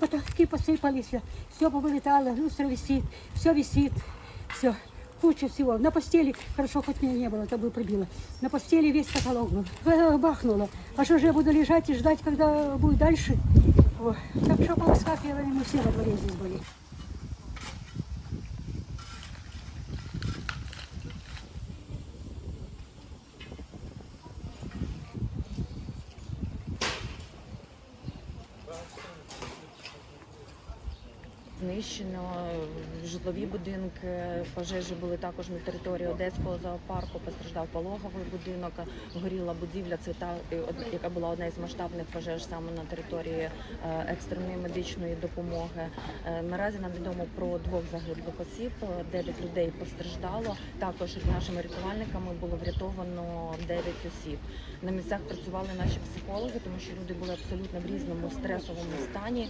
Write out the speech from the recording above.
потолки посыпались, все повылетало, люстра висит, все висит, все. Куча всего. На постели, хорошо, хоть меня не было, то бы прибило. На постели весь потолок был. Э, Бахнуло. А что же я буду лежать и ждать, когда будет дальше? О, Так что повыскакивали, мы все во дворе здесь были. Знищено житлові будинки, пожежі були також на території Одеського зоопарку. Постраждав пологовий будинок, горіла будівля. Це та е, яка була одна із масштабних пожеж саме на території е, екстреної медичної допомоги. Е, Наразі нам відомо про двох загиблих осіб. Дев'ять людей постраждало. Також нашими рятувальниками було врятовано дев'ять осіб. На місцях працювали наші психологи, тому що люди були абсолютно в різному стресовому стані.